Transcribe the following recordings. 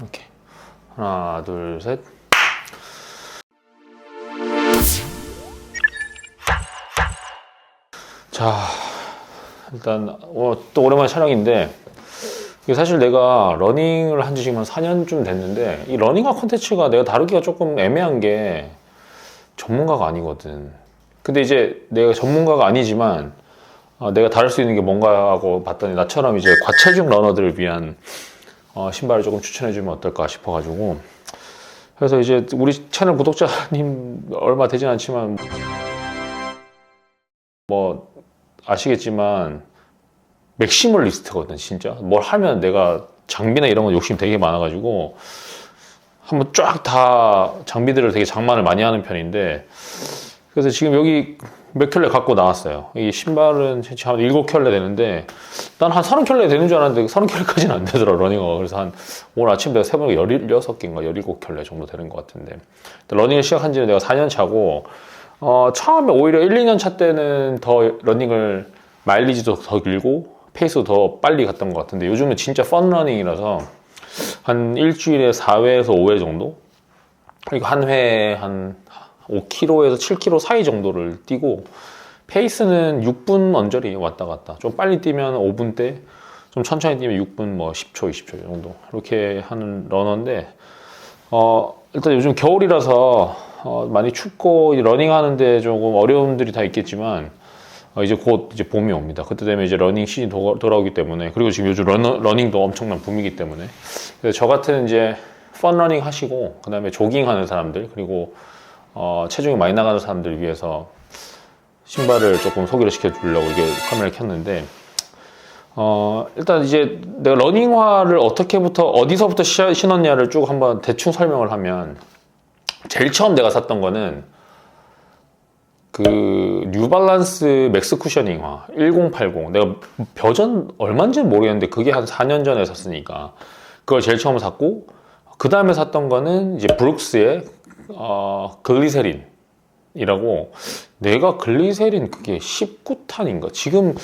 이렇게 하나 둘 셋. 자 일단 어, 또 오랜만에 촬영인데 이게 사실 내가 러닝을 한 지 지금 한 4년쯤 됐는데 이 러닝화 콘텐츠가 내가 다루기가 조금 애매한 게 전문가가 아니거든. 근데 이제 내가 전문가가 아니지만 어, 내가 다룰 수 있는 게 뭔가 하고 봤더니 나처럼 이제 과체중 러너들을 위한 어, 신발을 조금 추천해 주면 어떨까 싶어 가지고. 그래서 이제 우리 채널 구독자님 얼마 되진 않지만 뭐 아시겠지만 맥시멀리스트거든 진짜. 뭘 하면 내가 장비나 이런 거 욕심 되게 많아 가지고 한번 쫙 다 장비들을 되게 장만을 많이 하는 편인데 그래서 지금 여기 몇 켤레 갖고 나왔어요. 이 신발은 한 7켤레 되는데 난한 30켤레 되는 줄 알았는데 30켤레까지는 안 되더라 러닝어가 그래서 한 오늘 아침 내가 세보니까 16개인가 17켤레 정도 되는 것 같은데 러닝을 시작한 지는 내가 4년 차고 어, 처음에 오히려 1, 2년 차 때는 더 러닝을 마일리지도 더 길고 페이스도 더 빨리 갔던 것 같은데 요즘은 진짜 펀러닝이라서 한 일주일에 4회에서 5회 정도? 그리고 한 회에 한 5km에서 7km 사이 정도를 뛰고 페이스는 6분 언저리 왔다 갔다. 좀 빨리 뛰면 5분대 좀 천천히 뛰면 6분 뭐 10초 20초 정도. 이렇게 하는 러너인데 어 일단 요즘 겨울이라서 어 많이 춥고 러닝 하는데 조금 어려움들이 다 있겠지만 어 이제 곧 이제 봄이 옵니다. 그때 되면 이제 러닝 시즌 도- 돌아오기 때문에 그리고 지금 요즘 러너, 러닝도 엄청난 붐이기 때문에. 저 같은 이제 펀 러닝 하시고 그다음에 조깅 하는 사람들 그리고 어, 체중이 많이 나가는 사람들 위해서 신발을 조금 소개를 시켜주려고 이게 카메라를 켰는데 어, 일단 이제 내가 러닝화를 어떻게부터 어디서부터 시- 신었냐를 쭉 한번 대충 설명을 하면 제일 처음 내가 샀던 거는 그 뉴발란스 맥스 쿠셔닝화 1080 내가 버전 얼마인지는 모르겠는데 그게 한 4년 전에 샀으니까 그걸 제일 처음 샀고 그 다음에 샀던 거는 이제 브룩스의 어, 글리세린이라고? 내가 글리세린 그게 19탄인가? 지금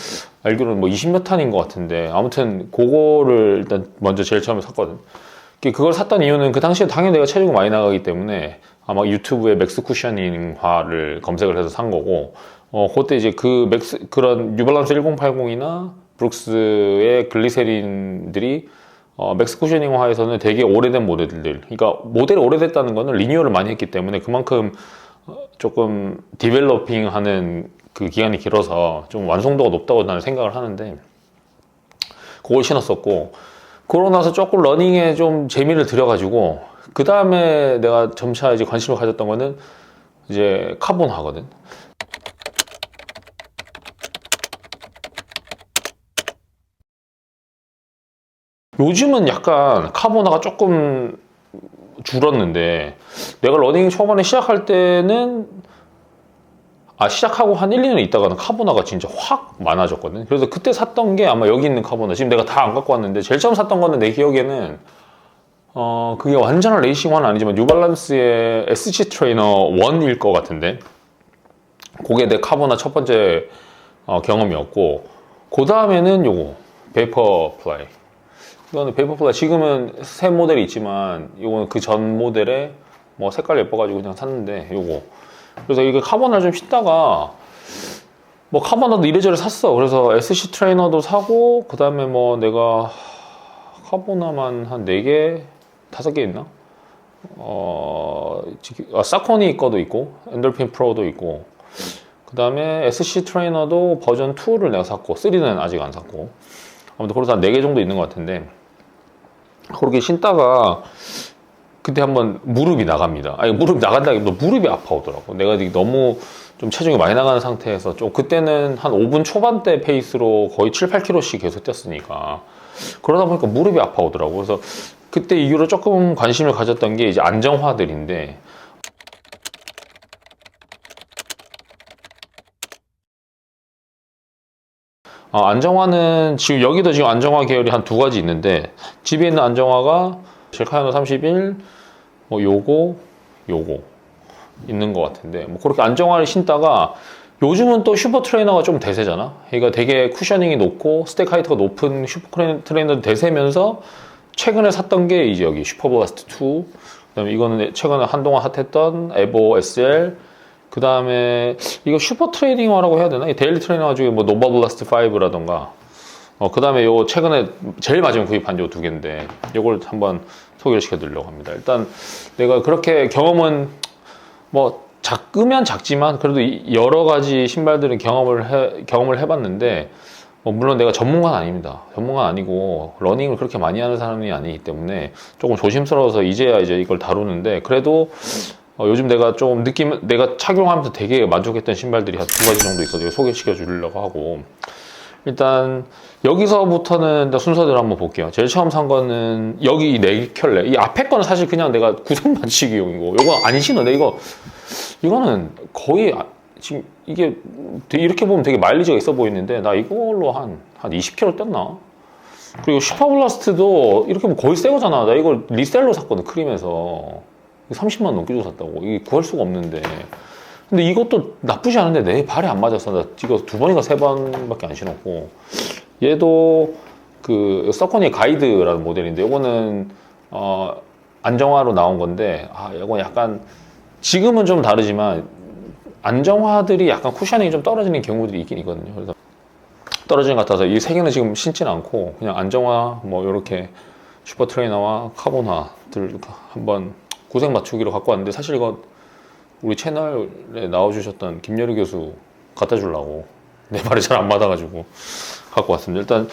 알기로는 뭐 20몇 탄인 것 같은데 아무튼 그거를 일단 먼저 제일 처음에 샀거든. 그- 그걸 샀던 이유는 그 당시에 당연히 내가 체중이 많이 나가기 때문에 아마 유튜브에 맥스 쿠셔닝화를 검색을 해서 산 거고 어 그때 이제 그 맥스 그런 뉴발란스 1080이나 브룩스의 글리세린들이 어, 맥스 쿠셔닝화에서는 되게 오래된 모델들 그러니까 모델이 오래됐다는 거는 리뉴얼을 많이 했기 때문에 그만큼 어, 조금 디벨로핑 하는 그 기간이 길어서 좀 완성도가 높다고 나는 생각을 하는데 그걸 신었었고 그러고 나서 조금 러닝에 좀 재미를 들여가지고 그 다음에 내가 점차 이제 관심을 가졌던 거는 이제 카본화거든. 요즘은 약간 카본화가 조금 줄었는데 내가 러닝 초반에 시작할 때는 아 시작하고 한 1, 2년 있다가는 카보나가 진짜 확 많아졌거든. 그래서 그때 샀던 게 아마 여기 있는 카보나. 지금 내가 다 안 갖고 왔는데 제일 처음 샀던 거는 내 기억에는 어 그게 완전한 레이싱화는 아니지만 뉴발란스의 SG 트레이너 1일 것 같은데 그게 내 카보나 첫 번째 어, 경험이었고 그 다음에는 요거 베이퍼 플라이. 이거는 베이퍼 플라이 지금은 새 모델이 있지만 이거는 그 전 모델에 뭐 색깔 예뻐가지고 그냥 샀는데 요거 그래서 이게 카보나를 좀 신다가 뭐 카보나도 이래저래 샀어. 그래서 SC 트레이너도 사고 그 다음에 뭐 내가 카보나만 한 4개, 5개 있나? 어, 지- 아, 사코니 거도 있고 엔돌핀 프로도 있고 그 다음에 SC 트레이너도 버전 2를 내가 샀고 3는 아직 안 샀고 아무튼 그래서 한 4개 정도 있는 것 같은데 그렇게 신다가 그때 한번 무릎이 나갑니다. 아니 무릎 나간다기보다 무릎이 아파오더라고. 내가 너무 좀 체중이 많이 나가는 상태에서 좀 그때는 한 5분 초반대 페이스로 거의 7, 8km씩 계속 뛰었으니까 그러다 보니까 무릎이 아파오더라고. 그래서 그때 이후로 조금 관심을 가졌던 게 이제 안정화들인데 어, 안정화는 지금 여기도 지금 안정화 계열이 한 두 가지 있는데 집에 있는 안정화가 젤카이노 31, 뭐 요거, 요거 있는 것 같은데 뭐 그렇게 안정화를 신다가 요즘은 또 슈퍼 트레이너가 좀 대세잖아. 그러니까 되게 쿠셔닝이 높고 스택 하이트가 높은 슈퍼 트레이너도 대세면서 최근에 샀던 게 이제 여기 슈퍼블라스트 2 그다음에 이거는 최근에 한동안 핫했던 에보 SL 그 다음에 이거 슈퍼 트레이닝화라고 해야 되나? 이 데일리 트레이닝화 중에 뭐 노바 블라스트 5라던가 어, 그 다음에 요 최근에 제일 마지막에 구입한 요 두 개인데 요걸 한번 소개를 시켜드리려고 합니다. 일단 내가 그렇게 경험은 뭐 작으면 작지만 그래도 이 여러 가지 신발들은 경험을 해, 경험을 해봤는데 뭐 물론 내가 전문가는 아닙니다. 전문가는 아니고 러닝을 그렇게 많이 하는 사람이 아니기 때문에 조금 조심스러워서 이제야 이제 이걸 다루는데 그래도 어, 요즘 내가 좀 느낌 내가 착용하면서 되게 만족했던 신발들이 한 두 가지 정도 있어서 소개시켜 주려고 하고 일단 여기서부터는 순서대로 한번 볼게요. 제일 처음 산 거는 여기 이 네 켤레. 이 앞에 거는 사실 그냥 내가 구성 맞추기용이고 이거 안. 내 이거 이거는 거의 아- 지금 이게 이렇게 보면 되게 마일리지가 있어 보이는데 나 이걸로 한한 20km 뗐나? 그리고 슈퍼블라스트도 이렇게 보면 거의 새 거잖아. 나 이걸 리셀로 샀거든 크림에서 30만 넘게 주고 샀다고. 이게 구할 수가 없는데. 근데 이것도 나쁘지 않은데 내 발에 안 맞았어. 나 이거 두 번인가 세 번밖에 안 신었고. 얘도 그 서커니 가이드라는 모델인데 이거는 어 안정화로 나온 건데 아 이건 약간 지금은 좀 다르지만 안정화들이 약간 쿠셔닝이 좀 떨어지는 경우들이 있긴 있거든요. 그래서 떨어지는 것 같아서 이 세 개는 지금 신진 않고 그냥 안정화 뭐 이렇게 슈퍼 트레이너와 카보나들 한번 고생 맞추기로 갖고 왔는데 사실 이거 우리 채널에 나와주셨던 김여리 교수 갖다 주려고 내 말이 잘 안 맞아가지고 갖고 왔습니다. 일단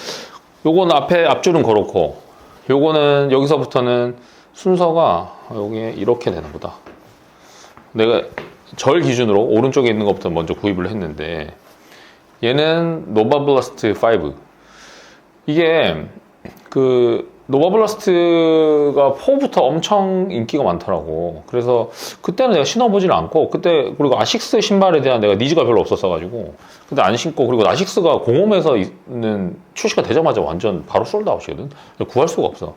요건 앞에 앞줄은 그렇고 요거는 여기서부터는 순서가 여기에 이렇게 되나 보다. 내가 절 기준으로 오른쪽에 있는 것부터 먼저 구입을 했는데 얘는 노바블라스트 5 이게 그 노바블라스트가 4부터 엄청 인기가 많더라고. 그래서 그때는 내가 신어보질 않고 그때 그리고 아식스 신발에 대한 내가 니즈가 별로 없었어가지고 근데 안 신고 그리고 아식스가 공홈에서 있는 출시가 되자마자 완전 바로 솔드아웃이거든. 구할 수가 없어.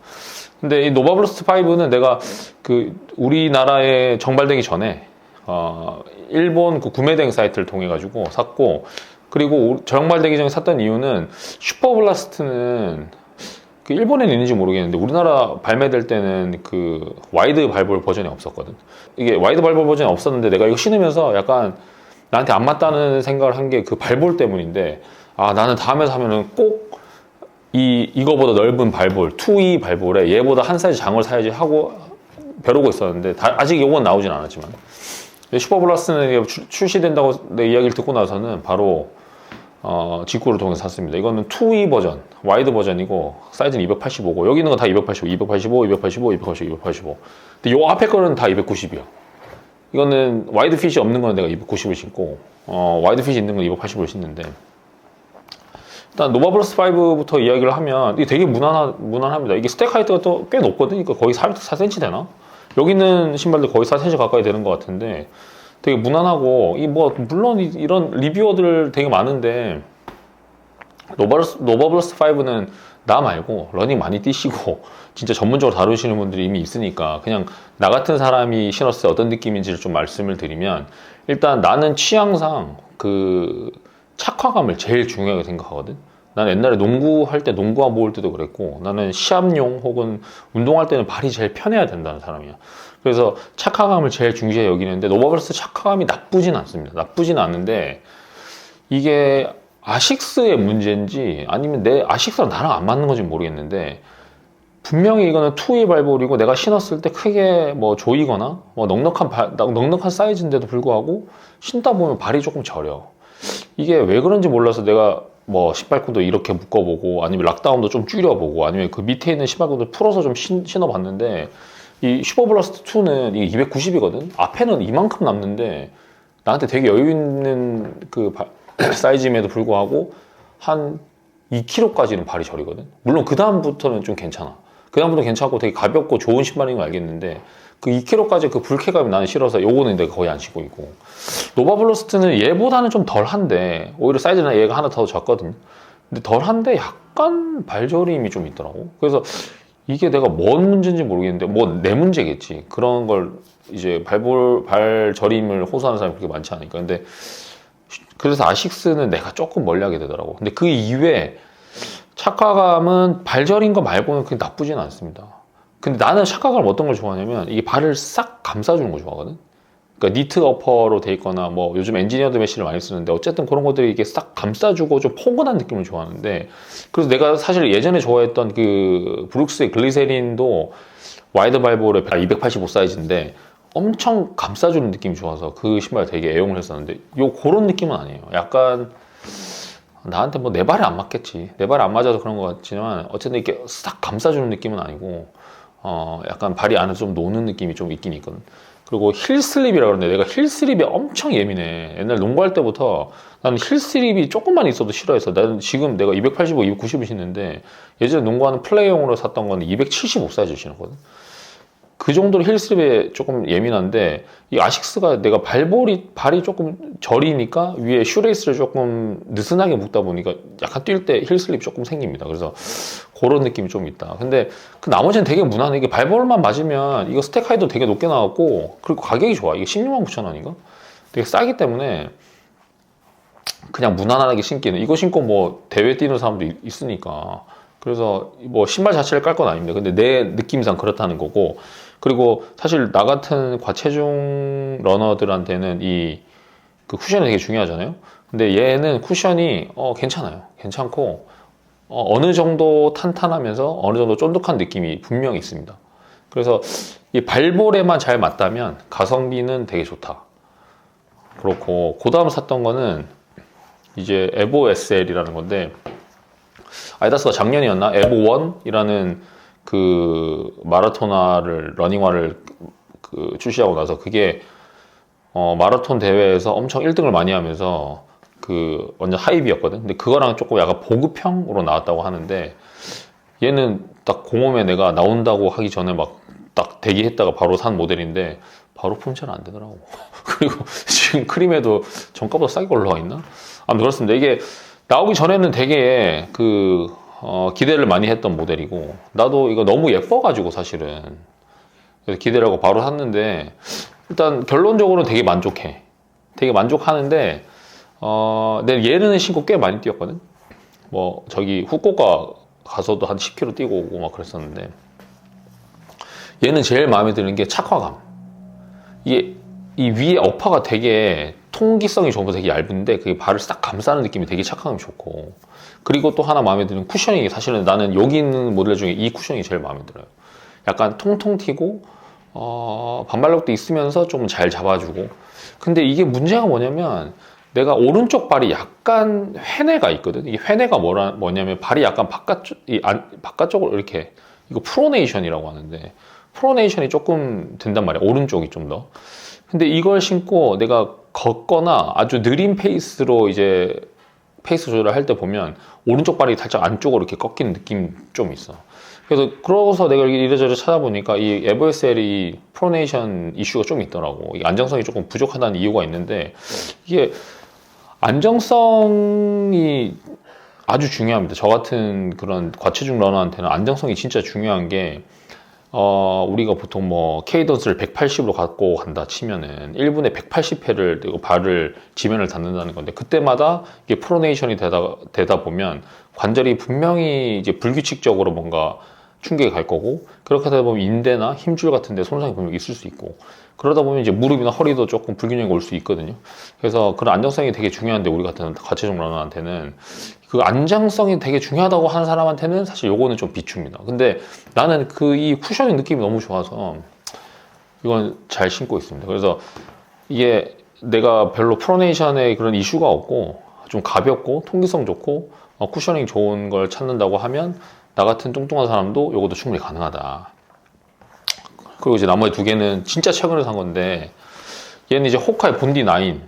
근데 이 노바블라스트 5는 내가 그 우리나라에 정발되기 전에 어, 일본 그 구매대행 사이트를 통해 가지고 샀고 그리고 정발되기 전에 샀던 이유는 슈퍼블라스트는 그 일본에는 있는지 모르겠는데 우리나라 발매될 때는 그 와이드 발볼 버전이 없었거든. 이게 와이드 발볼 버전이 없었는데 내가 이거 신으면서 약간 나한테 안 맞다는 생각을 한 게 그 발볼 때문인데 아 나는 다음에 사면은 꼭 이 이거보다 넓은 발볼 2E 발볼에 얘보다 한 사이즈 장을 사야지 하고 벼르고 있었는데 다- 아직 이건 나오진 않았지만 슈퍼블라스는 출시된다고 내 이야기를 듣고 나서는 바로 어, 직구를 통해서 샀습니다. 이거는 2E 버전, 와이드 버전이고 사이즈는 285고 여기 있는 건 다 285, 285, 285, 285, 285. 근데 요 앞에 거는 다 290이야. 이거는 와이드 핏이 없는 거는 내가 290을 신고 어, 와이드 핏이 있는 건 280을 신는데 일단 노바블러스 5부터 이야기를 하면 이게 되게 무난하, 무난합니다. 이게 스택 하이트가 또 꽤 높거든. 이거 거의 4, 4cm 되나? 여기 있는 신발들 거의 4cm 가까이 되는 것 같은데 되게 무난하고 이 뭐 물론 이- 이런 리뷰어들 되게 많은데 노바블러스, 노바블러스 5는 나 말고 러닝 많이 뛰시고 진짜 전문적으로 다루시는 분들이 이미 있으니까 그냥 나 같은 사람이 신었을 때 어떤 느낌인지를 좀 말씀을 드리면 일단 나는 취향상 그 착화감을 제일 중요하게 생각하거든. 난 옛날에 농구할 때 농구화 모을 때도 그랬고 나는 시합용 혹은 운동할 때는 발이 제일 편해야 된다는 사람이야. 그래서 착화감을 제일 중시해 여기는데 노바블러스 착화감이 나쁘진 않습니다. 나쁘진 않은데 이게 아식스의 문제인지 아니면 내 아식스랑 나랑 안 맞는 건지 모르겠는데 분명히 이거는 투이 발볼이고 내가 신었을 때 크게 뭐 조이거나 뭐 넉넉한 발, 넉넉한 사이즈인데도 불구하고 신다 보면 발이 조금 저려. 이게 왜 그런지 몰라서 내가 뭐 신발끈도 이렇게 묶어보고 아니면 락다운도 좀 줄여보고 아니면 그 밑에 있는 신발끈도 풀어서 좀 신, 신어봤는데 이 슈퍼블라스트 2는 이게 290이거든. 앞에는 이만큼 남는데 나한테 되게 여유 있는 그 바- 사이즈임에도 불구하고 한 2kg까지는 발이 저리거든. 물론 그 다음부터는 좀 괜찮아. 그 다음부터 괜찮고 되게 가볍고 좋은 신발인 걸 알겠는데 그 2kg까지 그 불쾌감이 나는 싫어서 요거는 내가 거의 안 신고 있고 노바블러스트는 얘보다는 좀 덜한데 오히려 사이즈는 얘가 하나 더 작거든. 근데 덜한데 약간 발저림이 좀 있더라고. 그래서 이게 내가 뭔 문제인지 모르겠는데 뭐 내 문제겠지. 그런 걸 이제 발볼 발저림을 호소하는 사람이 그렇게 많지 않으니까. 근데 그래서 아식스는 내가 조금 멀리하게 되더라고. 근데 그 이외에 착화감은 발저린 거 말고는 그게 나쁘진 않습니다. 근데 나는 착화감 어떤 걸 좋아하냐면 이게 발을 싹 감싸주는 거 좋아하거든. 그러니까 니트 어퍼로 돼 있거나 뭐 요즘 엔지니어드 메쉬를 많이 쓰는데 어쨌든 그런 것들이 이게 싹 감싸주고 좀 포근한 느낌을 좋아하는데 그래서 내가 사실 예전에 좋아했던 그 브룩스의 글리세린도 와이드 발볼의 285 사이즈인데 엄청 감싸주는 느낌이 좋아서 그 신발 되게 애용을 했었는데 요 그런 느낌은 아니에요. 약간 나한테 뭐 내 발에 안 맞겠지. 내 발에 안 맞아서 그런 것 같지만 어쨌든 이렇게 싹 감싸주는 느낌은 아니고 어 약간 발이 안에 좀 노는 느낌이 좀 있긴 있거든. 그리고 힐 슬립이라 그러는데 내가 힐 슬립이 엄청 예민해. 옛날 농구할 때부터 나는 힐 슬립이 조금만 있어도 싫어했어. 나는 지금 내가 285, 290을 신는데 예전에 농구하는 플레이용으로 샀던 건 275 사이즈 신었거든. 그 정도로 힐슬립에 조금 예민한데 이 아식스가 내가 발볼이 발이 조금 저리니까 위에 슈레이스를 조금 느슨하게 묶다 보니까 약간 뛸 때 힐슬립 조금 생깁니다. 그래서 그런 느낌이 좀 있다. 근데 그 나머지는 되게 무난해. 이게 발볼만 맞으면 이거 스택 하이도 되게 높게 나왔고 그리고 가격이 좋아. 이게 16만 9천 원인가? 되게 싸기 때문에 그냥 무난하게 신기는 이거 신고 뭐 대회 뛰는 사람도 있- 있으니까 그래서 뭐 신발 자체를 깔 건 아닙니다. 근데 내 느낌상 그렇다는 거고 그리고 사실 나 같은 과체중 러너들한테는 이 그 쿠션이 되게 중요하잖아요. 근데 얘는 쿠션이 어 괜찮아요. 괜찮고 어, 느 정도 탄탄하면서 어느 정도 쫀득한 느낌이 분명히 있습니다. 그래서 이 발볼에만 잘 맞다면 가성비는 되게 좋다. 그렇고 그 다음 샀던 거는 이제 에보 SL이라는 건데 아디다스가 작년이었나 에보 1이라는 그 마라토나를 러닝화를 그 출시하고 나서 그게 어, 마라톤 대회에서 엄청 1등을 많이 하면서 그 완전 하이비였거든. 근데 그거랑 조금 약간 보급형으로 나왔다고 하는데 얘는 딱 공홈에 내가 나온다고 하기 전에 막 딱 대기했다가 바로 산 모델인데 바로 품절 안 되더라고. 그리고 지금 크림에도 정가보다 싸게 올라와 있나? 아무튼 그렇습니다. 이게 나오기 전에는 되게 그 어, 기대를 많이 했던 모델이고 나도 이거 너무 예뻐가지고 사실은 하고 바로 샀는데 일단 결론적으로는 되게 만족해. 되게 만족하는데 어, 내 얘는 신고 꽤 많이 뛰었거든. 뭐 저기 후쿠오카 가서도 한 10km 뛰고 오고 막 그랬었는데 얘는 제일 마음에 드는 게 착화감. 이게 이 위에 어퍼가 되게 통기성이 좋아서 되게 얇은데 그게 발을 싹 감싸는 느낌이 되게 착화감이 좋고 그리고 또 하나 마음에 드는 쿠셔닝이 사실은 나는 여기 있는 모델 중에 이 쿠셔닝이 제일 마음에 들어요. 약간 통통 튀고 어, 반발력도 있으면서 좀 잘 잡아주고 근데 이게 문제가 뭐냐면 내가 오른쪽 발이 약간 회내가 있거든. 이게 회내가 뭐라, 뭐냐면 발이 약간 바깥쪽, 이 안, 바깥쪽으로 이렇게 이거 프로네이션이라고 하는데 프로네이션이 조금 된단 말이야. 오른쪽이 좀 더. 근데 이걸 신고 내가 걷거나 아주 느린 페이스로 이제 페이스 조절을 할 때 보면 오른쪽 발이 살짝 안쪽으로 이렇게 꺾이는 느낌 좀 있어. 그래서 그러고서 내가 이래저래 찾아보니까 이 에버SL이 프로네이션 이슈가 좀 있더라고. 이 안정성이 조금 부족하다는 이유가 있는데 이게 안정성이 아주 중요합니다. 저 같은 그런 과체중 러너한테는 안정성이 진짜 중요한 게 어, 우리가 보통 뭐 케이던스를 180으로 갖고 간다 치면은 1분에 180회를 발을 지면을 닿는다는 건데 그때마다 이게 프로네이션이 되다, 되다 보면 관절이 분명히 이제 불규칙적으로 뭔가 충격이 갈 거고 그렇게 하다 보면 인대나 힘줄 같은 데 손상이 분명히 있을 수 있고 그러다 보면 이제 무릎이나 허리도 조금 불균형이 올 수 있거든요. 그래서 그런 안정성이 되게 중요한데 우리 같은 과체중 러너한테는 그 안정성이 되게 중요하다고 하는 사람한테는 사실 요거는 좀 비춥니다. 근데 나는 그 이 쿠셔닝 느낌이 너무 좋아서 이건 잘 신고 있습니다. 그래서 이게 내가 별로 프로네이션에 그런 이슈가 없고 좀 가볍고 통기성 좋고 어, 쿠셔닝 좋은 걸 찾는다고 하면 나 같은 뚱뚱한 사람도 요것도 충분히 가능하다. 그리고 이제 나머지 두 개는 진짜 최근에 산 건데 얘는 이제 호카의 본디 9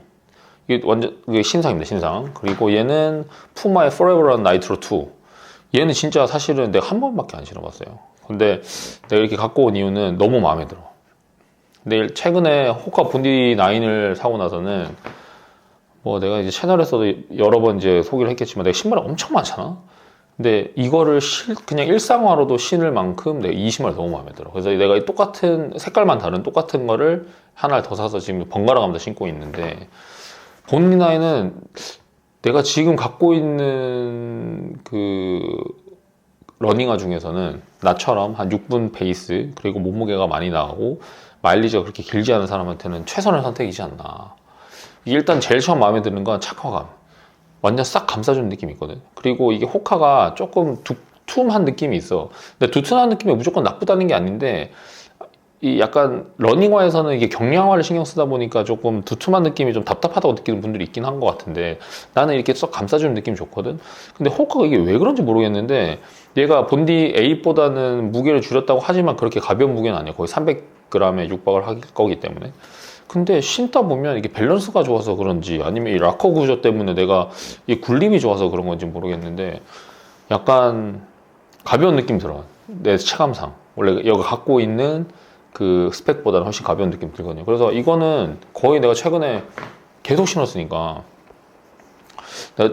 이게 완전 이게 신상입니다 신상. 그리고 얘는 푸마의 Forever Run Nitro 2 얘는 진짜 사실은 내가 한 번밖에 안 신어봤어요. 근데 내가 이렇게 갖고 온 이유는 너무 마음에 들어. 근데 최근에 호카 본디 9을 사고 나서는 뭐 내가 이제 채널에서도 여러 번 이제 소개를 했겠지만 내가 신발이 엄청 많잖아 근데 이거를 실- 그냥 일상화로도 신을 만큼 내가 이 신발 너무 마음에 들어. 그래서 내가 이 똑같은 색깔만 다른 똑같은 거를 하나를 더 사서 지금 번갈아 가면서 신고 있는데 본인 나이는 내가 지금 갖고 있는 그 러닝화 중에서는 나처럼 한 6분 페이스 그리고 몸무게가 많이 나가고 마일리지가 그렇게 길지 않은 사람한테는 최선의 선택이지 않나. 일단 제일 처음 마음에 드는 건 착화감. 완전 싹 감싸주는 느낌이 있거든. 그리고 이게 호카가 조금 두툼한 느낌이 있어. 근데 두툼한 느낌이 무조건 나쁘다는 게 아닌데 이 약간 러닝화에서는 이게 경량화를 신경 쓰다 보니까 조금 두툼한 느낌이 좀 답답하다고 느끼는 분들이 있긴 한 것 같은데 나는 이렇게 쏙 감싸주는 느낌이 좋거든. 근데 호카가 이게 왜 그런지 모르겠는데 얘가 본디 8보다는 무게를 줄였다고 하지만 그렇게 가벼운 무게는 아니야. 거의 300g에 육박을 할 거기 때문에. 근데 신다 보면 이게 밸런스가 좋아서 그런지 아니면 이 락커 구조 때문에 내가 이 굴림이 좋아서 그런 건지 모르겠는데 약간 가벼운 느낌 들어. 내 체감상. 원래 여기 갖고 있는 그 스펙보다는 훨씬 가벼운 느낌 들거든요. 그래서 이거는 거의 내가 최근에 계속 신었으니까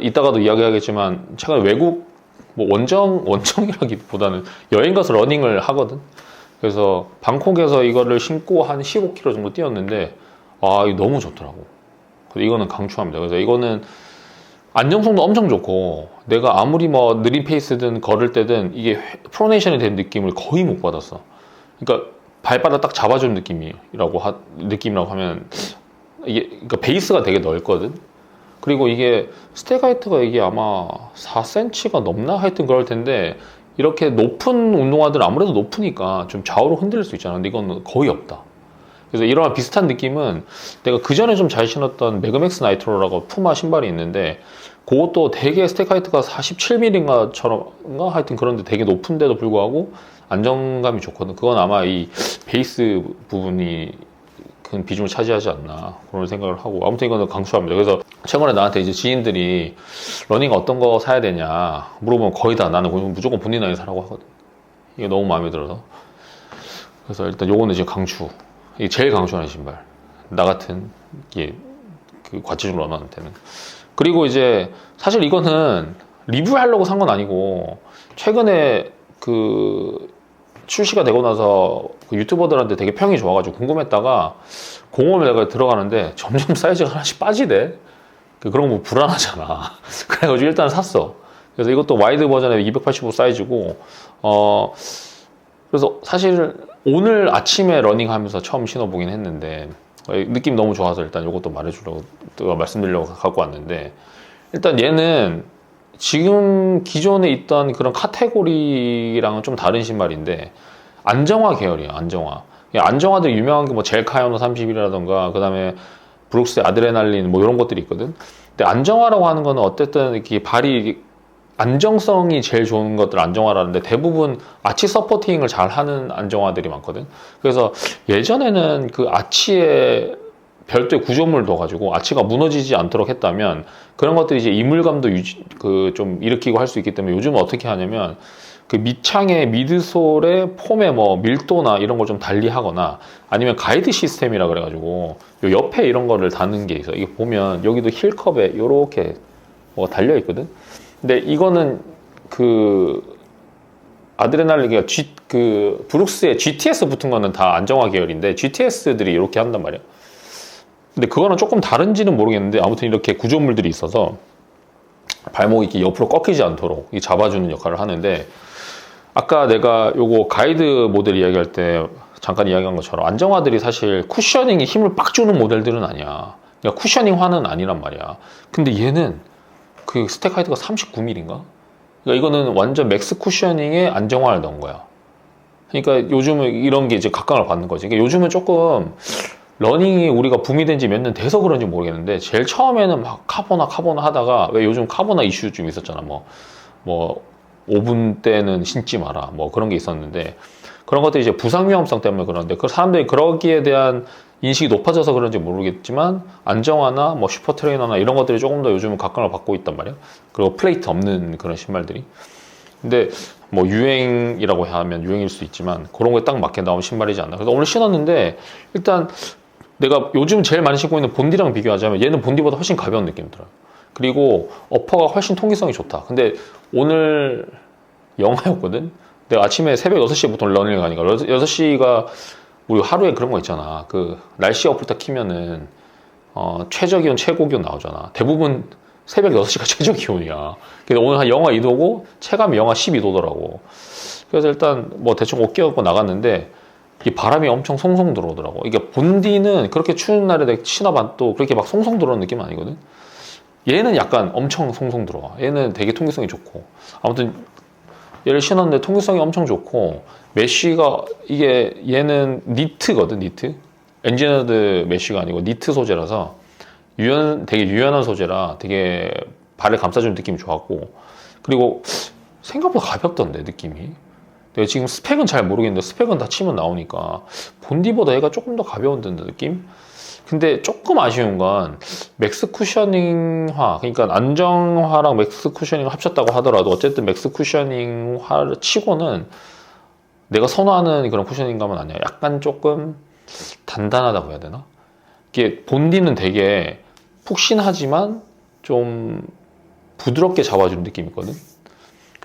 이따가도 이야기하겠지만 최근에 외국 뭐 원정 원정이라기보다는 여행 가서 러닝을 하거든. 그래서 방콕에서 이거를 신고 한 15km 정도 뛰었는데 아 이거 너무 좋더라고. 그래서 이거는 강추합니다. 그래서 이거는 안정성도 엄청 좋고 내가 아무리 뭐 느린 페이스든 걸을 때든 이게 프로네이션이 된 느낌을 거의 못 받았어. 그러니까 발바닥 딱 잡아주는 느낌이라고 하, 느낌이라고 하면 이게 그러니까 베이스가 되게 넓거든. 그리고 이게 스테가이트가 이게 아마 4cm가 넘나 하여튼 그럴 텐데 이렇게 높은 운동화들은 아무래도 높으니까 좀 좌우로 흔들릴 수 있잖아. 근데 이건 거의 없다. 그래서 이런 비슷한 느낌은 내가 그 전에 좀 잘 신었던 매그맥스 나이트로라고 푸마 신발이 있는데 그것도 되게 스택 하이트가 47mm인가처럼 하여튼 그런데 되게 높은데도 불구하고 안정감이 좋거든. 그건 아마 이 베이스 부분이 큰 비중을 차지하지 않나 그런 생각을 하고 아무튼 이거는 강추합니다. 그래서 최근에 나한테 이제 지인들이 러닝 어떤 거 사야 되냐 물어보면 거의 다 나는 무조건 본인 나이 사라고 하거든. 이게 너무 마음에 들어서 그래서 일단 요거는 이제 강추. 제일 강추하는 신발. 나 같은 이게 그 과체중 러너한테는. 그리고 이제 사실 이거는 리뷰하려고 산 건 아니고 최근에 그 출시가 되고 나서 그 유튜버들한테 되게 평이 좋아가지고 궁금했다가 공홈에 내가 들어가는데 점점 사이즈가 하나씩 빠지대. 그 그런 거 불안하잖아. 그래가지고 일단 샀어. 그래서 이것도 와이드 버전의 285 사이즈고, 어, 그래서 사실 오늘 아침에 러닝하면서 처음 신어보긴 했는데, 느낌 너무 좋아서 일단 이것도 말해주려고, 말씀드리려고 갖고 왔는데, 일단 얘는 지금 기존에 있던 그런 카테고리랑은 좀 다른 신발인데 안정화 계열이에요. 안정화. 안정화들 유명한 게 뭐 젤카이오노 30이라던가 그 다음에 브룩스의 아드레날린 뭐 이런 것들이 있거든. 근데 안정화라고 하는 거는 어쨌든 이렇게 발이 안정성이 제일 좋은 것들 안정화라는데 대부분 아치 서포팅을 잘 하는 안정화들이 많거든. 그래서 예전에는 그 아치에 별도의 구조물을 둬가지고 아치가 무너지지 않도록 했다면 그런 것들이 이제 이물감도 유지, 그 좀 일으키고 할 수 있기 때문에 요즘은 어떻게 하냐면 그 밑창의 미드솔의 폼의 뭐 밀도나 이런 걸 좀 달리 하거나 아니면 가이드 시스템이라 그래가지고 요 옆에 이런 거를 다는 게 있어. 이게 보면 여기도 힐컵에 이렇게 뭐 달려 있거든. 근데 이거는 그 아드레날린이 G 그 브룩스의 GTS 붙은 거는 다 안정화 계열인데 GTS들이 이렇게 한단 말이야. 근데 그거는 조금 다른지는 모르겠는데 아무튼 이렇게 구조물들이 있어서 발목이 이렇게 옆으로 꺾이지 않도록 잡아주는 역할을 하는데 아까 내가 요거 가이드 모델 이야기할 때 잠깐 이야기한 것처럼 안정화들이 사실 쿠셔닝에 힘을 빡 주는 모델들은 아니야. 그러니까 쿠셔닝화는 아니란 말이야. 근데 얘는 그 스택 하이트가 39mm인가? 그러니까 이거는 완전 맥스 쿠셔닝에 안정화를 넣은 거야. 그러니까 요즘은 이런 게 이제 각광을 받는 거지. 그러니까 요즘은 조금 러닝이 우리가 붐이 된 지 몇 년 돼서 그런지 모르겠는데 제일 처음에는 막 카보나 카보나 하다가 왜 요즘 카보나 이슈 좀 있었잖아 뭐뭐 5분 때는 신지 마라 뭐 그런 게 있었는데 그런 것들이 이제 부상 위험성 때문에 그런데 그 사람들이 그러기에 대한 인식이 높아져서 그런지 모르겠지만 안정화나 뭐 슈퍼 트레이너나 이런 것들이 조금 더 요즘은 각광을 받고 있단 말이야 그리고 플레이트 없는 그런 신발들이 근데 뭐 유행이라고 하면 유행일 수 있지만 그런 거에 딱 맞게 나온 신발이지 않나 그래서 오늘 신었는데 일단 내가 요즘 제일 많이 신고 있는 본디랑 비교하자면 얘는 본디보다 훨씬 가벼운 느낌이 들어요. 그리고 어퍼가 훨씬 통기성이 좋다. 근데 오늘 영하였거든? 내가 아침에 새벽 6시에 보통 러닝을 가니까 6시가 우리 하루에 그런 거 있잖아. 그 날씨 어플 딱 키면은 어, 최저 기온, 최고 기온 나오잖아. 대부분 새벽 6시가 최저 기온이야. 근데 오늘 한 영하 2도고 체감이 영하 12도더라고. 그래서 일단 뭐 대충 옷 껴입고 나갔는데 이 바람이 엄청 송송 들어오더라고. 이게 본디는 그렇게 추운 날에 내가 신어봐도 그렇게 막 송송 들어오는 느낌 아니거든. 얘는 약간 엄청 송송 들어와. 얘는 되게 통기성이 좋고. 아무튼 얘를 신었는데 통기성이 엄청 좋고 메쉬가 이게 얘는 니트거든 니트. 엔지니어드 메쉬가 아니고 니트 소재라서 유연 되게 유연한 소재라 되게 발을 감싸주는 느낌이 좋았고 그리고 생각보다 가볍던데 느낌이. 내가 지금 스펙은 잘 모르겠는데 스펙은 다 치면 나오니까 본디보다 얘가 조금 더 가벼운 듯 느낌? 근데 조금 아쉬운 건 맥스 쿠셔닝화 그러니까 안정화랑 맥스 쿠셔닝을 합쳤다고 하더라도 어쨌든 맥스 쿠셔닝화를 치고는 내가 선호하는 그런 쿠셔닝감은 아니야 약간 조금 단단하다고 해야 되나? 이게 본디는 되게 푹신하지만 좀 부드럽게 잡아주는 느낌이 있거든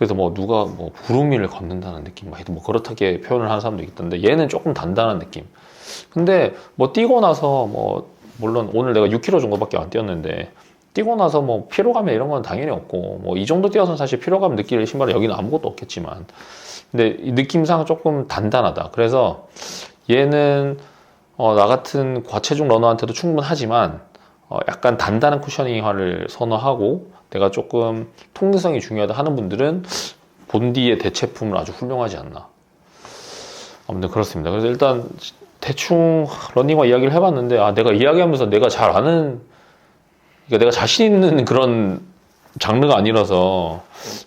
그래서 뭐 누가 뭐 구름이를 걷는다는 느낌, 막뭐 그렇게 표현을 하는 사람도 있던데 얘는 조금 단단한 느낌. 근데 뭐 뛰고 나서 뭐 물론 오늘 내가 6km 정도밖에 안 뛰었는데 뛰고 나서 뭐 피로감이나 이런 건 당연히 없고 뭐 이 정도 뛰어서 사실 피로감 느낄 신발은 여기는 아무것도 없겠지만 근데 이 느낌상 조금 단단하다. 그래서 얘는 어, 나 같은 과체중 러너한테도 충분하지만 어, 약간 단단한 쿠셔닝화를 선호하고 내가 조금 통기성이 중요하다 하는 분들은 본디의 대체품은 아주 훌륭하지 않나. 아무튼 그렇습니다. 그래서 일단 대충 러닝화 이야기를 해봤는데 아 내가 이야기하면서 내가 잘 아는 그러니까 내가 자신 있는 그런 장르가 아니라서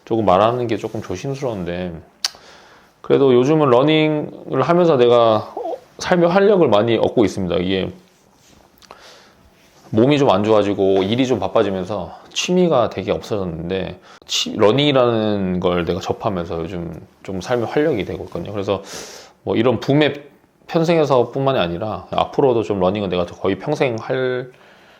조금 말하는 게 조금 조심스러운데 그래도 요즘은 러닝을 하면서 내가 삶의 활력을 많이 얻고 있습니다. 이게 몸이 좀 안 좋아지고 일이 좀 바빠지면서 취미가 되게 없어졌는데 치- 러닝이라는 걸 내가 접하면서 요즘 좀 삶의 활력이 되고 있거든요. 그래서 뭐 이런 붐에 편승해서뿐만이 아니라 앞으로도 좀 러닝은 내가 거의 평생 할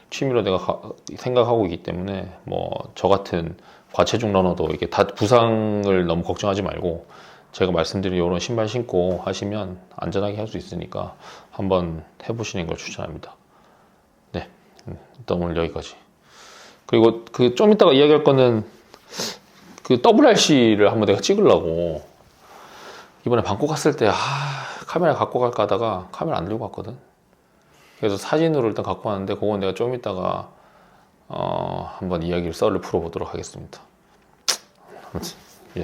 취미로 내가 가- 생각하고 있기 때문에 뭐 저 같은 과체중 러너도 이게 다 부상을 너무 걱정하지 말고 제가 말씀드린 이런 신발 신고 하시면 안전하게 할 수 있으니까 한번 해보시는 걸 추천합니다. 네, 음, 일단 오늘 여기까지. 그리고 그 좀 이따가 이야기할 거는 그 WRC를 한번 내가 찍으려고 이번에 방콕 갔을 때 아, 카메라 갖고 갈까 하다가 카메라 안 들고 갔거든. 그래서 사진으로 일단 갖고 왔는데 그건 내가 좀 이따가 어, 한번 이야기를 썰을 풀어보도록 하겠습니다. 아무튼 예.